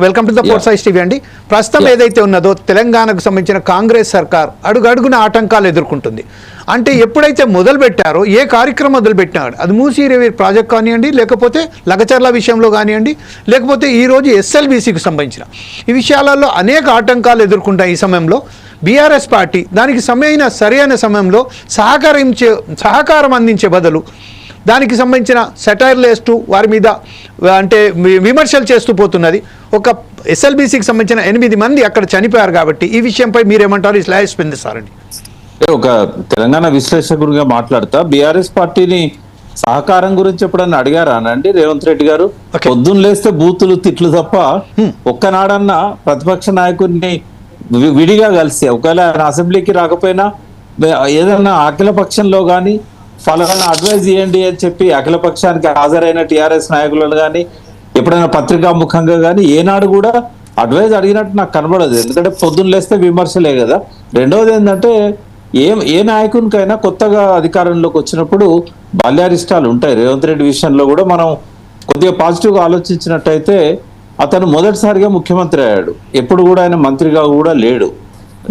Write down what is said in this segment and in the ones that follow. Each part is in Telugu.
Welcome to the four size TV అండి. ప్రస్తుతం ఏదైతే ఉన్నదో తెలంగాణకు సంబంధించిన కాంగ్రెస్ సర్కార్ అడుగడుగున ఆటంకాలు ఎదుర్కొంటుంది. అంటే ఎప్పుడైతే మొదలు పెట్టారో ఏ కార్యక్రమం మొదలు పెట్టినాడు? అది మూసీ రేవి ప్రాజెక్ట్ కానివ్వండి లేకపోతే లగచర్ల విషయంలో కానివ్వండి లేకపోతే ఈ రోజు ఎస్ఎల్బీసీకి సంబంధించిన. ఈ విషయాలలో అనేక ఆటంకాలు ఎదుర్కొంటాయి ఈ సమయంలో. బీఆర్ఎస్ పార్టీ దానికి సమయమైన సరైన సమయంలో సహకరించే సహకారం అందించే బదులు దానికి సంబంధించిన సెటైర్లు వేస్తూ వారి మీద అంటే విమర్శలు చేస్తూ పోతున్నది. ఒక ఎస్ఎల్బీసీకి సంబంధించిన ఎనిమిది మంది అక్కడ చనిపోయారు కాబట్టి ఈ విషయంపై మీరేమంటారు? ఈ స్లాష్ స్పందిస్తారండి ఒక తెలంగాణ విశ్లేషకుడిగా మాట్లాడతా. బీఆర్ఎస్ పార్టీని సహకారం గురించి ఎప్పుడన్నా అడిగారా అనండి రేవంత్ రెడ్డి గారు. పొద్దున్న లేస్తే బూతులు తిట్లు తప్ప ఒక్కనాడన్నా ప్రతిపక్ష నాయకుడిని విడిగా కలిసి ఒకవేళ అసెంబ్లీకి రాకపోయినా ఏదన్నా అఖిల పక్షంలో కానీ ఫలానా అడ్వైజ్ చేయండి అని చెప్పి అఖిల పక్షానికి హాజరైన టిఆర్ఎస్ నాయకులను కానీ ఎప్పుడైనా పత్రికా ముఖంగా కానీ ఏనాడు కూడా అడ్వైజ్ అడిగినట్టు నాకు కనబడదు. ఎందుకంటే పొద్దున్న లేస్తే విమర్శలే కదా. రెండవది ఏంటంటే ఏ ఏ నాయకునికైనా కొత్తగా అధికారంలోకి వచ్చినప్పుడు బాల్యారిష్టాలు ఉంటాయి. రేవంత్ రెడ్డి విషయంలో కూడా మనం కొద్దిగా పాజిటివ్గా ఆలోచించినట్టయితే అతను మొదటిసారిగా ముఖ్యమంత్రి అయ్యాడు. ఎప్పుడు కూడా ఆయన మంత్రిగా కూడా లేడు.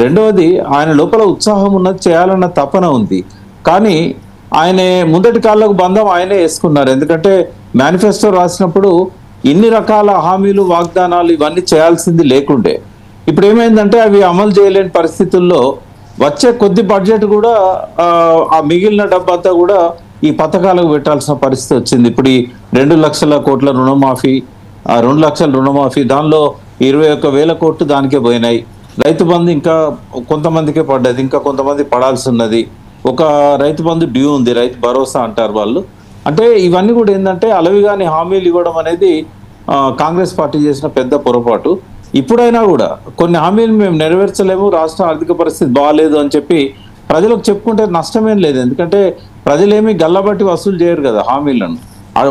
రెండవది ఆయన లోపల ఉత్సాహం ఉన్నది చేయాలన్న తపన ఉంది. కానీ ఆయన ముందటి కాళ్ళకు బంధం ఆయనే వేసుకున్నారు. ఎందుకంటే మేనిఫెస్టో రాసినప్పుడు ఇన్ని రకాల హామీలు వాగ్దానాలు ఇవన్నీ చేయాల్సింది లేకుండే. ఇప్పుడు ఏమైందంటే అవి అమలు చేయలేని పరిస్థితుల్లో వచ్చే కొద్ది బడ్జెట్ కూడా ఆ, మిగిలిన డబ్బంతా కూడా ఈ పథకాలకు పెట్టాల్సిన పరిస్థితి వచ్చింది. ఇప్పుడు ఈ రెండు లక్షల కోట్ల రుణమాఫీ ఆ రెండు లక్షల రుణమాఫీ దానిలో ఇరవై ఒక్క వేల కోట్లు దానికే పోయినాయి. రైతు బంధు ఇంకా కొంతమందికే పడ్డది ఇంకా కొంతమంది పడాల్సి ఉన్నది. ఒక రైతు బంధు డ్యూ ఉంది రైతు భరోసా అంటారు వాళ్ళు. అంటే ఇవన్నీ కూడా ఏంటంటే అలవిగాని హామీలు ఇవ్వడం అనేది కాంగ్రెస్ పార్టీ చేసిన పెద్ద పొరపాటు. ఇప్పుడైనా కూడా కొన్ని హామీలు మేము నెరవేర్చలేము రాష్ట్ర ఆర్థిక పరిస్థితి బాగాలేదు అని చెప్పి ప్రజలకు చెప్పుకుంటే నష్టమేం లేదు. ఎందుకంటే ప్రజలేమి గల్లబట్టి వసూలు చేయరు కదా హామీలను.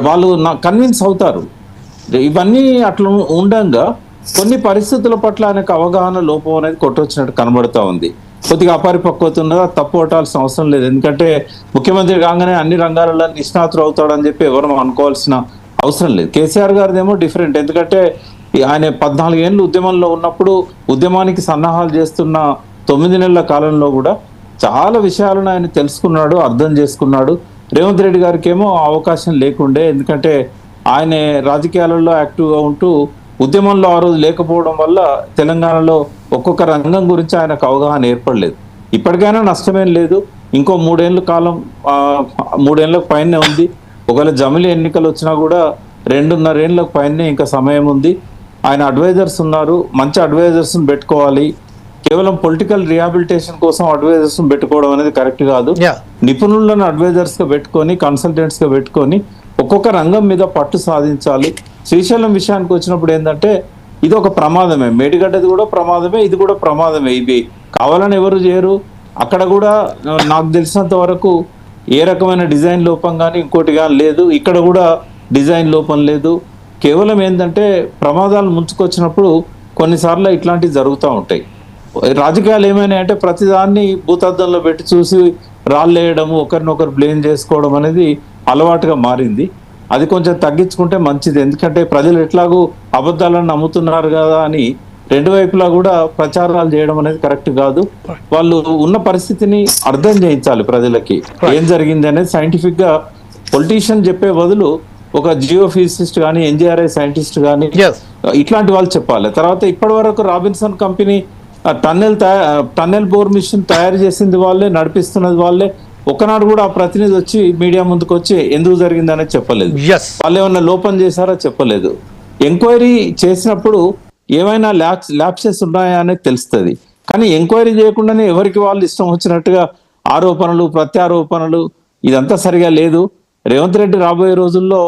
వాళ్ళు కన్విన్స్ అవుతారు. ఇవన్నీ అట్లా ఉండంగా కొన్ని పరిస్థితుల పట్ల ఆయనకు అవగాహన లోపం అనేది కొట్టొచ్చినట్టు కనబడుతూ ఉంది. కొద్దిగా అపరిపక్వత ఉన్నదా తప్పు పట్టాల్సిన అవసరం లేదు. ఎందుకంటే ముఖ్యమంత్రి కాగానే అన్ని రంగాలలో నిష్ణాతులు అవుతాడని చెప్పి ఎవరు అనుకోవాల్సిన అవసరం లేదు. కేసీఆర్ గారిదేమో డిఫరెంట్. ఎందుకంటే ఆయన పద్నాలుగేళ్ళు ఉద్యమంలో ఉన్నప్పుడు ఉద్యమానికి సన్నాహాలు చేస్తున్న తొమ్మిది నెలల కాలంలో కూడా చాలా విషయాలను ఆయన తెలుసుకున్నాడు అర్థం చేసుకున్నాడు. రేవంత్ రెడ్డి గారికి ఏమో అవకాశం లేకుండే ఎందుకంటే ఆయన రాజకీయాలలో యాక్టివ్గా ఉంటూ ఉద్యమంలో ఆ రోజు లేకపోవడం వల్ల తెలంగాణలో ఒక్కొక్క రంగం గురించి ఆయనకు అవగాహన ఏర్పడలేదు. ఇప్పటికైనా నష్టమేం లేదు. ఇంకో మూడేళ్ళ కాలం మూడేళ్ళకు పైనే ఉంది. ఒకవేళ జమిలి ఎన్నికలు వచ్చినా కూడా రెండున్నరేళ్ళకు పైనే ఇంకా సమయం ఉంది. ఆయన అడ్వైజర్స్ ఉన్నారు. మంచి అడ్వైజర్స్ పెట్టుకోవాలి. కేవలం పొలిటికల్ రిహాబిలిటేషన్ కోసం అడ్వైజర్స్ పెట్టుకోవడం అనేది కరెక్ట్ కాదు. నిపుణులను అడ్వైజర్స్గా పెట్టుకొని కన్సల్టెంట్స్గా పెట్టుకొని ఒక్కొక్క రంగం మీద పట్టు సాధించాలి. శ్రీశైలం విషయానికి వచ్చినప్పుడు ఏంటంటే ఇది ఒక ప్రమాదమే. మేడిగడ్డది కూడా ప్రమాదమే ఇది కూడా ప్రమాదమే. ఇవి కావాలని ఎవరు చేయరు. అక్కడ కూడా నాకు తెలిసినంత వరకు ఏ రకమైన డిజైన్ లోపం కానీ ఇంకోటి కానీ లేదు. ఇక్కడ కూడా డిజైన్ లోపం లేదు. కేవలం ఏంటంటే ప్రమాదాలు ముంచుకొచ్చినప్పుడు కొన్నిసార్లు ఇట్లాంటివి జరుగుతూ ఉంటాయి. రాజకీయాలు ఏమైనా అంటే ప్రతిదాన్ని భూతద్దంలో పెట్టి చూసి రాళ్ళేయడము ఒకరినొకరు బ్లేమ్ చేసుకోవడం అనేది అలవాటుగా మారింది. అది కొంచెం తగ్గించుకుంటే మంచిది. ఎందుకంటే ప్రజలు ఎట్లాగూ అబద్ధాలను నమ్ముతున్నారు కదా అని రెండు వైపులా కూడా ప్రచారాలు చేయడం అనేది కరెక్ట్ కాదు. వాళ్ళు ఉన్న పరిస్థితిని అర్థం చేయించాలి ప్రజలకి. ఏం జరిగింది అనేది సైంటిఫిక్గా పొలిటీషియన్ చెప్పే బదులు ఒక జియో ఫిజిసిస్ట్ కానీ ఎన్జిఆర్ఐ సైంటిస్ట్ కానీ ఇట్లాంటి వాళ్ళు చెప్పాలి. తర్వాత ఇప్పటి వరకు Robinson company tunnel tunnel bore machine తయారు చేసింది వాళ్ళే నడిపిస్తున్నది వాళ్ళే. ఒకనాడు కూడా ఆ ప్రతినిధి వచ్చి మీడియా ముందుకు వచ్చి ఎందుకు జరిగింది అనేది చెప్పలేదు వాళ్ళు ఏమన్నా లోపం చేశారో చెప్పలేదు. ఎంక్వైరీ చేసినప్పుడు ఏమైనా ల్యాబ్స్ ల్యాబ్సెస్ ఉన్నాయా అనేది తెలుస్తుంది. కానీ ఎంక్వైరీ చేయకుండానే ఎవరికి వాళ్ళు ఇష్టం వచ్చినట్టుగా ఆరోపణలు ప్రత్యారోపణలు ఇదంతా సరిగా లేదు. రేవంత్ రెడ్డి రాబోయే రోజుల్లో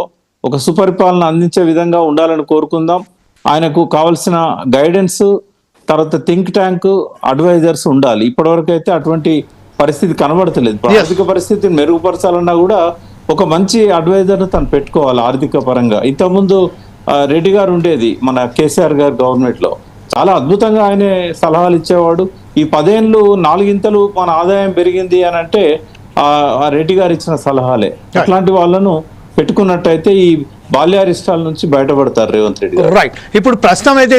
ఒక సుపరిపాలన అందించే విధంగా ఉండాలని కోరుకుందాం. ఆయనకు కావలసిన గైడెన్స్ తర్వాత థింక్ ట్యాంక్ అడ్వైజర్స్ ఉండాలి. ఇప్పటివరకు అయితే అటువంటి పరిస్థితి కనబడతలేదు. ఆర్థిక పరిస్థితిని మెరుగుపరచాలన్నా కూడా ఒక మంచి అడ్వైజర్ తను పెట్టుకోవాలి ఆర్థిక పరంగా. ఇంతకుముందు రెడ్డి గారు ఉండేది మన కేసీఆర్ గారు గవర్నమెంట్లో. చాలా అద్భుతంగా ఆయనే సలహాలు ఇచ్చేవాడు. ఈ పదేళ్ళు నాలుగింతలు మన ఆదాయం పెరిగింది అని అంటే ఆ ఆ రెడ్డి గారు ఇచ్చిన సలహాలే. అట్లాంటి వాళ్ళను పెట్టుకున్నట్టయితే ఈ బాల్యారిష్టాల నుంచి బయటపడతారు రేవంత్ రెడ్డి గారు. రైట్ ఇప్పుడు ప్రస్తుతం అయితే